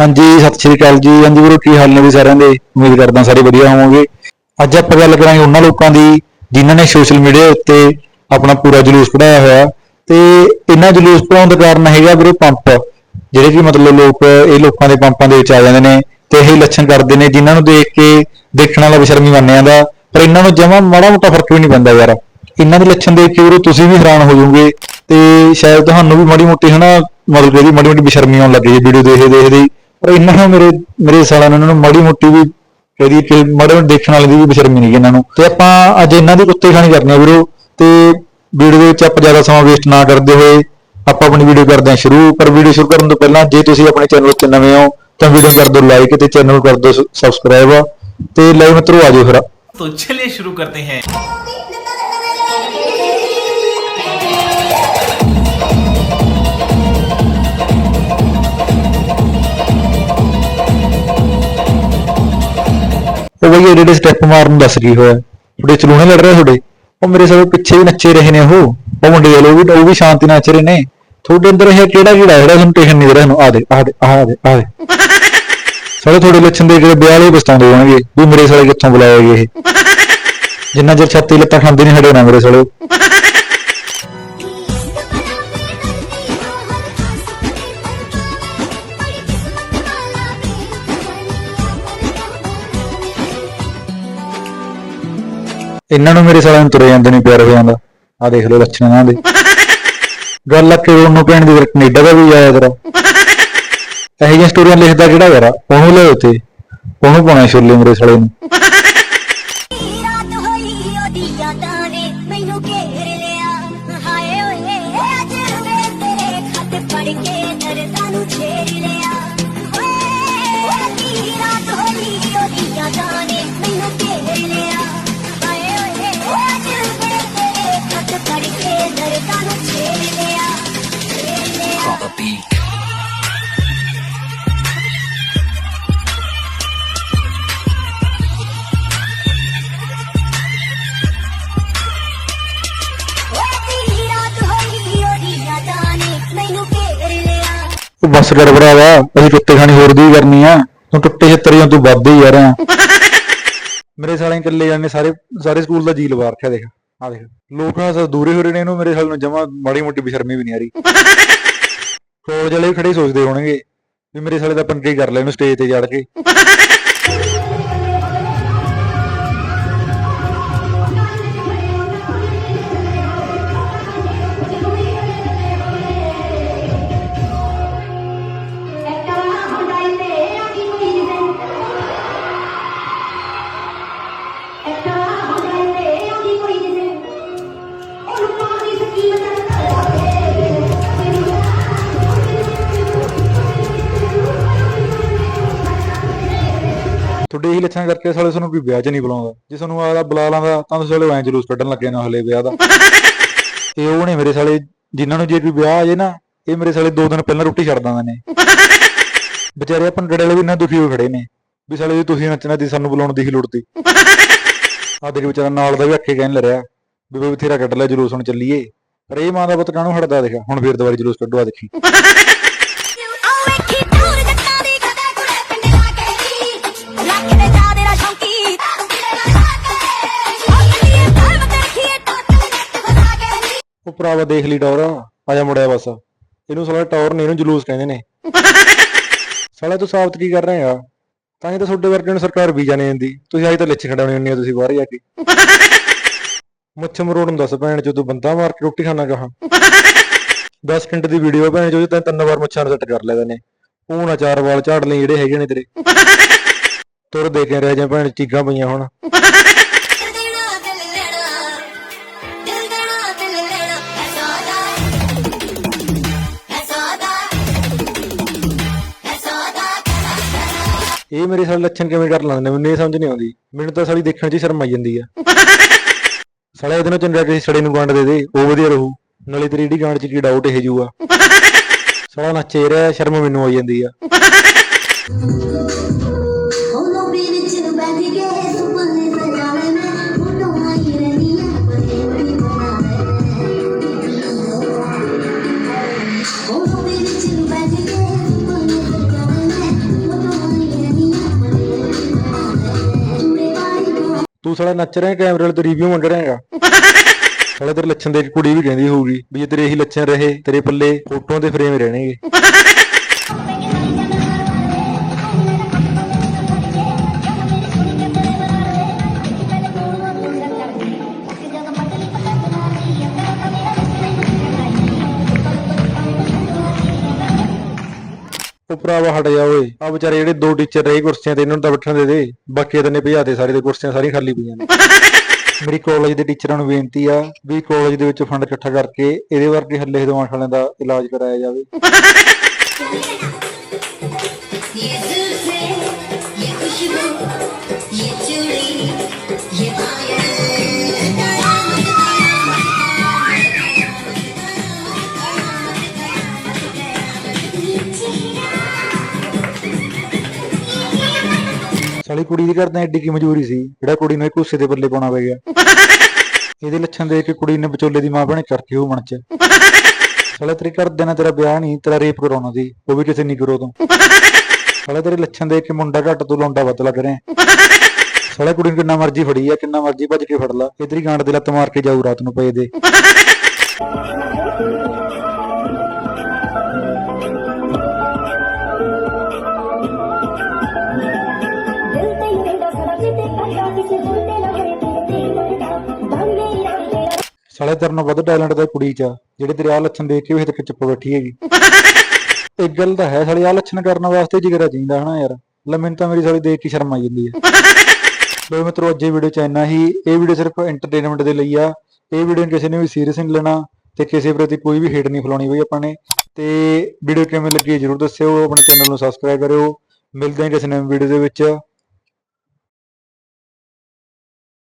ਹਾਂਜੀ, ਸਤਿ ਸ਼੍ਰੀ ਅਕਾਲ ਜੀ। ਹਾਂਜੀ ਵੀਰੋ, ਕੀ ਹਾਲ ਨੇ ਵੀ ਸਾਰਿਆਂ ਦੇ? ਉਮੀਦ ਕਰਦਾ ਸਾਰੇ ਵਧੀਆ ਹੋਵੋਗੇ। ਅੱਜ ਆਪਾਂ ਗੱਲ ਕਰਾਂਗੇ ਉਹਨਾਂ ਲੋਕਾਂ ਦੀ ਜਿਨ੍ਹਾਂ ਨੇ ਸੋਸ਼ਲ ਮੀਡੀਆ ਉੱਤੇ ਆਪਣਾ ਪੂਰਾ ਜਲੂਸ ਕਢਾਇਆ ਹੋਇਆ। ਤੇ ਇਹਨਾਂ ਜਲੂਸ ਕਢਾਉਣ ਦਾ ਕਾਰਨ ਹੈਗਾ ਵੀਰੋ ਪੰਪ। ਜਿਹੜੇ ਕਿ ਮਤਲਬ ਲੋਕ, ਇਹ ਲੋਕਾਂ ਦੇ ਪੰਪਾਂ ਦੇ ਵਿੱਚ ਆ ਜਾਂਦੇ ਨੇ ਤੇ ਇਹ ਲੱਛਣ ਕਰਦੇ ਨੇ, ਜਿਨ੍ਹਾਂ ਨੂੰ ਦੇਖ ਕੇ ਦੇਖਣ ਵਾਲਾ ਬੇਸ਼ਰਮੀ ਮੰਨਿਆ ਜਾਂਦਾ। ਪਰ ਇਹਨਾਂ ਨੂੰ ਜਮਾ ਮਾੜਾ ਮੋਟਾ ਫ਼ਰਕ ਵੀ ਨਹੀਂ ਪੈਂਦਾ ਯਾਰ। ਇਹਨਾਂ ਦੇ ਲੱਛਣ ਦੇਖ ਕੇ ਵੀਰੋ ਤੁਸੀਂ ਵੀ ਹੈਰਾਨ ਹੋ ਜਾਓਗੇ। ਤੇ ਸ਼ਾਇਦ ਤੁਹਾਨੂੰ ਵੀ ਮਾੜੀ ਮੋਟੀ ਹਨਾ, ਮਤਲਬ ਇਹਦੀ ਮਾੜੀ ਮੋਟੀ ਬਸ਼ਰਮੀ ਆਉਣ ਲੱਗੀ ਵੀਡੀਓ ਦੇਖਦੇ ਦੇਖਦੇ ਪਰ ਇਹਨਾਂ ਨੂੰ ਮੇਰੇ ਮੇਰੇ ਸਾਲਾਂ ਨੂੰ ਇਹਨਾਂ ਨੂੰ ਮਾੜੀ ਮੋਟੀ ਵੀ ਕਹਦੀ ਕਿ ਮਾੜੇ ਮੋਟੇ ਦੇਖਣ ਵਾਲੇ ਦੀ ਵੀ ਬੇਸ਼ਰਮੀ ਨਹੀਂ ਗੀ ਇਹਨਾਂ ਨੂੰ ਤੇ ਆਪਾਂ ਅੱਜ ਇਹਨਾਂ ਦੀ ਕੁੱਤੇ ਖਾਣੀ ਕਰਨੀ ਆ ਵੀਰੋ ਤੇ ਵੀਡੀਓ ਦੇ ਵਿੱਚ ਆਪਾਂ ਜ਼ਿਆਦਾ ਸਮਾਂ ਵੇਸਟ ਨਾ ਕਰਦੇ ਹੋਏ ਆਪਾਂ ਆਪਣੀ ਵੀਡੀਓ ਕਰਦੇ ਹਾਂ ਸ਼ੁਰੂ ਪਰ ਵੀਡੀਓ ਸ਼ੁਰੂ ਕਰਨ ਤੋਂ ਪਹਿਲਾਂ ਜੇ ਤੁਸੀਂ ਆਪਣੇ ਚੈਨਲ ਉੱਤੇ ਨਵੇਂ ਹੋ ਤਾਂ ਵੀਡੀਓ ਕਰ ਦਿਓ ਲਾਈਕ ਤੇ ਚੈਨਲ ਨੂੰ ਕਰ ਦਿਓ ਸਬਸਕ੍ਰਾਈਬ ਤੇ ਲਾਈਵ ਮਿੱਤਰੋ ਆ ਜਾਓ ਫਿਰ तो चलिए शुरू करते हैं ਉਹ ਬਈ ਜਿਹੜੇ ਸਟੈਪ ਮਾਰਨ ਨੂੰ ਦੱਸ ਕੀ ਹੋਇਆ? ਤੁਹਾਡੇ ਚਲੂਣੇ ਲੜ ਰਹੇ ਤੁਹਾਡੇ। ਉਹ ਮੇਰੇ ਸਾਰੇ ਪਿੱਛੇ ਵੀ ਨੱਚੇ ਰਹੇ ਨੇ ਉਹ। ਉਹ ਮੁੰਡੇ ਵਾਲੇ ਵੀ, ਉਹ ਵੀ ਸ਼ਾਂਤੀ ਨਾਲ ਨੱਚ ਰਹੇ ਨੇ। ਤੁਹਾਡੇ ਅੰਦਰ ਇਹ ਕਿਹੜਾ ਕੀੜਾ ਜਿਹੜਾ ਤੁਹਾਨੂੰ ਟੇਸ਼ਨ ਨਹੀਂ ਦੇ ਰਿਹਾ ਨੂੰ ਆ ਦੇ ਆ ਦੇ ਆ ਦੇ ਆ ਦੇ। ਸਾਰੇ ਤੁਹਾਡੇ ਲੱਛਣ ਦੇ ਕੇ ਵਿਆਹ ਲਈ ਪਛਤਾਉਂਦੇ ਹੋਣਗੇ ਵੀ ਮੇਰੇ ਸਾਲੇ ਕਿੱਥੋਂ ਬੁਲਾਇਆ ਗਏ ਇਹ। ਜਿੰਨਾ ਚਿਰ ਛਾਤੀ ਲੱਤਾਂ ਖਾਂਦੇ ਨਹੀਂ ਹਟੇ ਨਾ ਮੇਰੇ ਸਾਲੇ। ਇਹਨਾਂ ਨੂੰ ਮੇਰੇ ਸਾਲਿਆਂ ਨੂੰ ਤੁਰੇ ਜਾਂਦੇ ਨਹੀਂ ਪਿਆਰ ਹੋਇਆ ਦਾ। ਆ ਦੇਖ ਲਓ ਲੱਛਣ ਇਹਨਾਂ ਦੇ। ਗੱਲ ਆ ਕਿ ਨੂੰ ਭੈਣ ਦੀ ਕੈਨੇਡਾ ਦਾ ਵੀ ਆਇਆ ਤੇਰਾ ਇਹੋ ਜਿਹੀਆਂ ਸਟੋਰੀਆਂ ਲਿਖਦਾ ਕਿਹੜਾ ਯਾਰ ਉਹਨੂੰ ਲੈ ਉੱਤੇ ਉਹਨੂੰ ਪਾਉਣਾ ਛੋਲੇ ਮੇਰੇ ਸਾਲੇ ਨੂੰ। ਬੱਸ ਕਰ ਭਰਾਵਾ ਅਸੀਂ ਕੁੱਤੇ ਖਾਣੀ ਹੋਰ ਦੀ ਕਰਨੀ ਆ। ਤੂੰ ਟੁੱਟੇ ਛੱਤਰੀਆਂ ਤੂੰ ਵੱਧ ਯਾਰ ਆ। ਮੇਰੇ ਸਾਲੇ ਇਕੱਲੇ ਜਾਂਦੇ ਸਾਰੇ ਸਾਰੇ ਸਕੂਲ ਦਾ ਜੀ ਲਵਾ ਰੱਖਿਆ ਦੇਖ ਆ ਦੇਖ। ਲੋਕ ਨਾਲ ਦੂਰੇ ਹੋ ਰਹੇ ਨੇ ਇਹਨੂੰ, ਮੇਰੇ ਸਾਲ ਨੂੰ ਜਮਾ ਮਾੜੀ ਮੋਟੀ ਬੇਸ਼ਰਮੀ ਵੀ ਨਹੀਂ ਆ ਰਹੀ। ਕਾਲਜ ਵਾਲੇ ਵੀ ਖੜੇ ਸੋਚਦੇ ਹੋਣਗੇ ਵੀ ਮੇਰੇ ਸਾਲੇ ਦਾ ਪੰਗੇ ਹੀ ਕਰ ਲੈ ਇਹਨੂੰ ਸਟੇਜ ਤੇ ਚੜ ਕੇ। ਤੁਹਾਡੇ ਲੱਛਣ ਕਰਕੇ ਸਾਲੇ ਤੁਹਾਨੂੰ ਕੋਈ ਵਿਆਹ 'ਚ ਨਹੀਂ ਬੁਲਾਉਂਦਾ। ਜੇ ਤੁਹਾਨੂੰ ਆਦਾ ਬੁਲਾ ਲਾਂਦਾ, ਤਾਂ ਤੁਸੀਂ ਸਾਲੇ ਐਂ ਜਲੂਸ ਕੱਢਣ ਲੱਗੇ ਨਾ ਹਲੇ ਵਿਆਹ ਦਾ। ਤੇ ਉਹ ਨੇ ਮੇਰੇ ਸਾਲੇ, ਜਿਨ੍ਹਾਂ ਨੂੰ ਜੇ ਕੋਈ ਵਿਆਹ ਆ ਜੇ ਨਾ, ਇਹ ਮੇਰੇ ਸਾਲੇ ਦੋ ਦਿਨ ਪਹਿਲਾਂ ਰੋਟੀ ਛੱਡ ਦਿੰਦੇ ਨੇ। ਵਿਚਾਰੇ ਆ ਵਾਲੇ ਵੀ ਇੰਨਾ ਦੁਖੀ ਹੋ ਖੜੇ ਨੇ, ਵੀ ਸਾਲੇ ਜੀ ਤੁਸੀਂ ਨੱਚਣਾ ਦੀ ਸਾਨੂੰ ਬੁਲਾਉਣ ਦੀ ਹੀ ਲੋੜ ਤੀ ਆ ਦੇਖ ਵਿਚਾਰਾ ਨਾਲ ਦਾ ਵੀ ਅੱਖੇ ਕਹਿਣ ਲੱਰਿਆ ਵੀ ਬਈ ਬਥੇਰਾ ਕੱਢ ਲੈ ਜਲੂਸ ਹੁਣ ਚੱਲੀਏ। ਪਰ ਇਹ ਮਾਂ ਦਾ ਪੁੱਤ ਕਾਹਨੂੰ ਹਟਦਾ ਦੇਖਿਆ ਹੁਣ ਫੇਰ ਦੁਬਾਰਾ ਜਲੂਸ ਕੱਢਵਾ ਦੇਖੀ। ਭਰਾਵਾ ਦੇਖ ਲਈ ਟੌਰ ਆ ਜਾ ਮੁੜਿਆ ਬਸ। ਇਹਨੂੰ ਸਾਲਾ ਟੌਰ ਨੇ ਇਹਨੂੰ ਜਲੂਸ ਕਹਿੰਦੇ ਨੇ। ਸਾਲਾ ਤੂੰ ਸਾਬਤ ਕੀ ਕਰ ਰਹੇ ਆ? ਤਾਂ ਹੀ ਤਾਂ ਤੁਹਾਡੇ ਵਰਗੇ ਨੂੰ ਸਰਕਾਰ ਵੀਜ਼ਾ ਨਹੀਂ ਦਿੰਦੀ। ਤੁਸੀਂ ਆਈ ਤਾਂ ਲਿੱਚ ਖੜਾਉਣੀ ਹੁੰਨੀ ਆ ਤੁਸੀਂ ਬਾਹਰ ਜਾ ਕੇ। ਮੁੱਛ ਮਰੋੜ ਨੂੰ ਦੱਸ ਭੈਣ ਤੂੰ ਬੰਦਾ ਮਾਰ ਕੇ ਰੋਟੀ ਖਾਣਾ ਕਹਾ? 10 ਮਿੰਟ ਦੀ ਵੀਡੀਓ ਭੈਣ ਚੋ ਤੈਨੂੰ ਤਿੰਨ ਵਾਰ ਮੁੱਛਾਂ ਨੂੰ ਸੈੱਟ ਕਰ ਲਿਆ ਨੇ ਉਹ ਨਾ ਚਾਰ ਵਾਲ ਝਾੜ ਲਈ ਜਿਹੜੇ ਹੈਗੇ ਨੇ ਤੇਰੇ। ਤੁਰ ਦੇ ਕੇ ਰਹਿ ਜਾ ਭੈਣ ਚੀਕਾਂ ਪਈਆਂ ਹੁਣ। ਇਹ ਮੇਰੇ ਸਾਲੇ ਲੱਛਣ ਕਿਵੇਂ ਕਰ ਲੈਂਦੇ ਮੈਨੂੰ ਇਹ ਸਮਝ ਨਹੀਂ ਆਉਂਦੀ। ਮੈਨੂੰ ਤਾਂ ਸਾਲੀ ਦੇਖਣ 'ਚ ਹੀ ਸ਼ਰਮ ਆਈ ਜਾਂਦੀ ਆ। ਸਾਲੇ ਇਹਦੇ ਨਾਲ ਚੰਗਾ ਕਿਸੇ ਸੜੇ ਨੂੰ ਗੰਢ ਦੇ ਦੇ, ਉਹ ਵਧੀਆ ਰਹੂ। ਨਾਲੇ ਤੇਰੀ ਜਿਹੜੀ ਗਾਂਡ 'ਚ ਕੀ ਡਾਊਟ ਇਹ ਜੂਆ। ਸਾਲਾ ਨੱਚੇ ਰਿਹਾ, ਸ਼ਰਮ ਮੈਨੂੰ ਆਈ ਜਾਂਦੀ ਆ। ਤੂੰ ਸਾਲਾ ਨੱਚ ਰਿਹਾ ਕੈਮਰੇ ਵਾਲੇ ਤੋਂ ਰਿਵਿਊ ਮੰਗ ਰਿਹਾ ਹੈਗਾ। ਸਾਲਾ ਤੇਰੇ ਲੱਛਣ ਦੇਖ ਕੁੜੀ ਵੀ ਕਹਿੰਦੀ ਹੋਊਗੀ ਵੀ ਜੇ ਤੇਰੇ ਇਹੀ ਲੱਛਣ ਰਹੇ, ਤੇਰੇ ਪੱਲੇ, ਫੋਟੋਆਂ ਦੇ ਫਰੇਮ ਰਹਿਣਗੇ। ਭਰਾਵਾ ਹਟ ਜਾ ਓਏ ਆ ਵਿਚਾਰੇ ਜਿਹੜੇ ਦੋ ਟੀਚਰ ਰਹੇ ਕੁਰਸੀਆਂ ਤੇ ਇਹਨਾਂ ਨੂੰ ਤਾਂ ਬੈਠਣ ਦੇ ਦੇ ਬਾਕੀ ਤਾਂ ਨੇ ਭਜਾਤੇ ਸਾਰੇ ਦੇ ਕੁਰਸੀਆਂ ਸਾਰੀਆਂ ਖਾਲੀ ਪਈਆਂ ਨੇ ਮੇਰੀ ਕਾਲਜ ਦੇ ਟੀਚਰਾਂ ਨੂੰ ਬੇਨਤੀ ਆ ਵੀ ਕਾਲਜ ਦੇ ਵਿੱਚ ਫੰਡ ਇਕੱਠਾ ਕਰਕੇ ਇਹਦੇ ਵਰਗੇ ਹੱਲੇ ਦਿਮਾਗ ਵਾਲਿਆਂ ਦਾ ਇਲਾਜ ਕਰਾਇਆ ਜਾਵੇ ये जुल्फे ये खुशबू ये ਸਾਲੀ ਕੁੜੀ ਦੀ ਕਰਦਾ ਐਡੀ ਕੀ ਮਜਬੂਰੀ ਸੀ? ਜਿਹੜਾ ਕੁੜੀ ਨੂੰ ਇਹ ਕੁੱਸੇ ਦੇ ਬੱਲੇ ਪਾਉਣਾ ਪੈ ਗਿਆ। ਇਹਦੇ ਲੱਛਣ ਦੇਖ ਕੇ ਕੁੜੀ ਨੇ ਵਿਚੋਲੇ ਦੀ ਮਾਂ ਬਣੇ ਕਰਤੀ ਉਹ ਮਨ ਚ। ਸਾਲਾ ਤੇਰੇ ਘਰਦਿਆਂ ਨੇ ਤੇਰਾ ਵਿਆਹ ਨਹੀਂ ਤੇਰਾ ਰੇਪ ਕਰਾਉਣਾ ਸੀ ਉਹ ਵੀ ਕਿਸੇ ਨਹੀਂ ਕਰੋ ਤੋਂ। ਸਾਲਾ ਤੇਰੇ ਲੱਛਣ ਦੇਖ ਕੇ ਮੁੰਡਾ ਘੱਟ ਤੋਂ ਲੌਂਡਾ ਵੱਧ ਲੱਗ ਰਿਹਾ। ਸਾਲਾ ਕੁੜੀ ਨੂੰ ਕਿੰਨਾ ਮਰਜ਼ੀ ਫੜੀ ਆ ਕਿੰਨਾ ਮਰਜ਼ੀ ਭੱਜ ਕੇ ਫੜ ਲਾ। ਇਧਰੀ ਗਾਂਡ ਦੇ ਲੱਤ ਮਾਰ ਕੇ ਜਾਊ ਰਾਤ ਨੂੰ ਪਏ ਦੇ। ਸਾਲੇ ਤੇਰੇ ਨਾਲ ਵੱਧ ਟੈਲੈਂਟ ਦਾ ਕੁੜੀ ਚ ਆ, ਜਿਹੜੇ ਤੇਰੇ ਆ ਲੱਛਣ ਦੇਖ ਕੇ ਵੀ ਹਜੇ ਤੱਕ ਚੁੱਪ ਬੈਠੀ ਹੈਗੀ। ਇੱਕ ਗੱਲ ਤਾਂ ਹੈ ਸਾਲੇ ਆ ਲੱਛਣ ਕਰਨ ਵਾਸਤੇ ਜਿਗਰਾ ਚਾਹੀਦਾ ਹਨਾ ਯਾਰ। ਲੈ ਮੈਨੂੰ ਤਾਂ ਮੇਰੀ ਸਾਲੀ ਦੇਖ ਕੇ ਸ਼ਰਮ ਆ ਜਾਂਦੀ ਹੈ ਲੋ ਮਿੱਤਰੋ ਅੱਜ ਇਹ ਵੀਡੀਓ ਚ ਇੰਨਾ ਹੀ ਇਹ ਵੀਡੀਓ ਸਿਰਫ ਐਂਟਰਟੇਨਮੈਂਟ ਦੇ ਲਈ ਆ। ਇਹ ਵੀਡੀਓ ਕਿਸੇ ਨੇ ਵੀ ਸੀਰੀਅਸ ਨਹੀਂ ਲੈਣਾ ਤੇ ਕਿਸੇ ਪ੍ਰਤੀ ਕੋਈ ਵੀ ਹੇਟ ਨਹੀਂ ਫਲਾਉਣੀ ਬਈ ਆਪਾਂ ਨੇ। ਤੇ ਵੀਡੀਓ ਕਿਵੇਂ ਲੱਗੀ ਜਰੂਰ ਦੱਸਿਓ ਆਪਣੇ ਚੈਨਲ ਨੂੰ ਸਬਸਕ੍ਰਾਈਬ ਕਰਿਓ। ਮਿਲਦੇ ਹਾਂ ਕਿਸੇ ਨਵੀਂ ਵੀਡੀਓ ਦੇ ਵਿੱਚ।